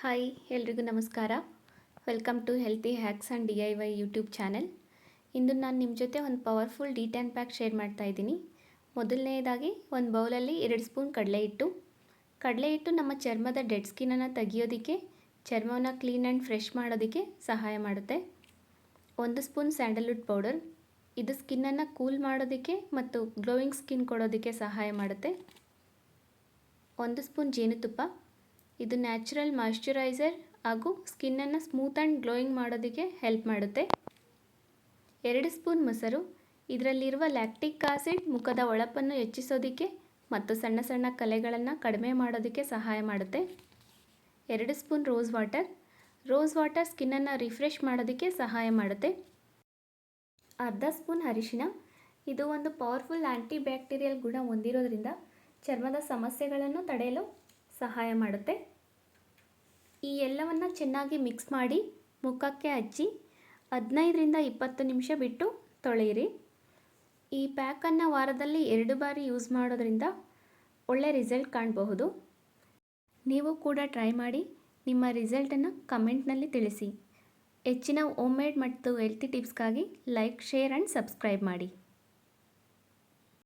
Hi, ಎಲ್ರಿಗೂ ನಮಸ್ಕಾರ. Welcome to healthy hacks and D I Y YouTube channel ಇಂದು ನಾನು ನಿಮ್ಮ ಜೊತೆ ಒಂದು powerful detan pack share ಮಾಡ್ತಾ ಇದ್ದೀನಿ. ಮೊದಲನೇದಾಗಿ, ಒಂದು ಬೌಲಲ್ಲಿ ಎರಡು ಸ್ಪೂನ್ ಕಡಲೆ ಹಿಟ್ಟು. ಕಡಲೆ ಹಿಟ್ಟು ನಮ್ಮ ಚರ್ಮದ ಡೆಡ್ ಸ್ಕಿನ್ನನ್ನು ತೆಗಿಯೋದಕ್ಕೆ, ಚರ್ಮವನ್ನು ಕ್ಲೀನ್ ಆ್ಯಂಡ್ ಫ್ರೆಶ್ ಮಾಡೋದಕ್ಕೆ ಸಹಾಯ ಮಾಡುತ್ತೆ. ಒಂದು ಸ್ಪೂನ್ ಸ್ಯಾಂಡಲ್ವುಡ್ ಪೌಡರ್. ಇದು ಸ್ಕಿನ್ನನ್ನು ಕೂಲ್ ಮಾಡೋದಕ್ಕೆ ಮತ್ತು ಗ್ಲೋಯಿಂಗ್ ಸ್ಕಿನ್ ಕೊಡೋದಕ್ಕೆ ಸಹಾಯ ಮಾಡುತ್ತೆ. ಒಂದು ಸ್ಪೂನ್ ಜೇನುತುಪ್ಪ. ಇದು ನ್ಯಾಚುರಲ್ ಮಾಯ್ಶ್ಚರೈಸರ್ ಹಾಗೂ ಸ್ಕಿನ್ನನ್ನು ಸ್ಮೂತ್ ಆ್ಯಂಡ್ ಗ್ಲೋಯಿಂಗ್ ಮಾಡೋದಕ್ಕೆ ಹೆಲ್ಪ್ ಮಾಡುತ್ತೆ. ಎರಡು ಸ್ಪೂನ್ ಮೊಸರು, ಇದರಲ್ಲಿರುವ ಲ್ಯಾಕ್ಟಿಕ್ ಆಸಿಡ್ ಮುಖದ ಒಳಪನ್ನು ಹೆಚ್ಚಿಸೋದಕ್ಕೆ ಮತ್ತು ಸಣ್ಣ ಸಣ್ಣ ಕಲೆಗಳನ್ನು ಕಡಿಮೆ ಮಾಡೋದಕ್ಕೆ ಸಹಾಯ ಮಾಡುತ್ತೆ. ಎರಡು spoon rose water rose water ಸ್ಕಿನ್ನನ್ನು refresh ಮಾಡೋದಕ್ಕೆ ಸಹಾಯ ಮಾಡುತ್ತೆ. ಅರ್ಧ ಸ್ಪೂನ್ ಅರಿಶಿನ ಇದು ಒಂದು ಪವರ್ಫುಲ್ ಆ್ಯಂಟಿ ಬ್ಯಾಕ್ಟೀರಿಯಲ್ ಗುಣ ಹೊಂದಿರೋದ್ರಿಂದ ಚರ್ಮದ ಸಮಸ್ಯೆಗಳನ್ನು ತಡೆಯಲು ಸಹಾಯ ಮಾಡುತ್ತೆ. ಈ ಎಲ್ಲವನ್ನು ಚೆನ್ನಾಗಿ ಮಿಕ್ಸ್ ಮಾಡಿ ಮುಖಕ್ಕೆ ಹಚ್ಚಿ ಹದಿನೈದರಿಂದ ಇಪ್ಪತ್ತು ನಿಮಿಷ ಬಿಟ್ಟು ತೊಳೆಯಿರಿ. ಈ ಪ್ಯಾಕನ್ನು ವಾರದಲ್ಲಿ ಎರಡು ಬಾರಿ ಯೂಸ್ ಮಾಡೋದ್ರಿಂದ ಒಳ್ಳೆ ರಿಸಲ್ಟ್ ಕಾಣಬಹುದು. ನೀವು ಕೂಡ ಟ್ರೈ ಮಾಡಿ ನಿಮ್ಮ ರಿಸಲ್ಟನ್ನು ಕಮೆಂಟ್ನಲ್ಲಿ ತಿಳಿಸಿ. ಹೆಚ್ಚಿನ ಹೋಮ್ ಮೇಡ್ ಮತ್ತು ಹೆಲ್ತಿ ಟಿಪ್ಸ್ಗಾಗಿ ಲೈಕ್ ಶೇರ್ ಆ್ಯಂಡ್ ಸಬ್ಸ್ಕ್ರೈಬ್ ಮಾಡಿ.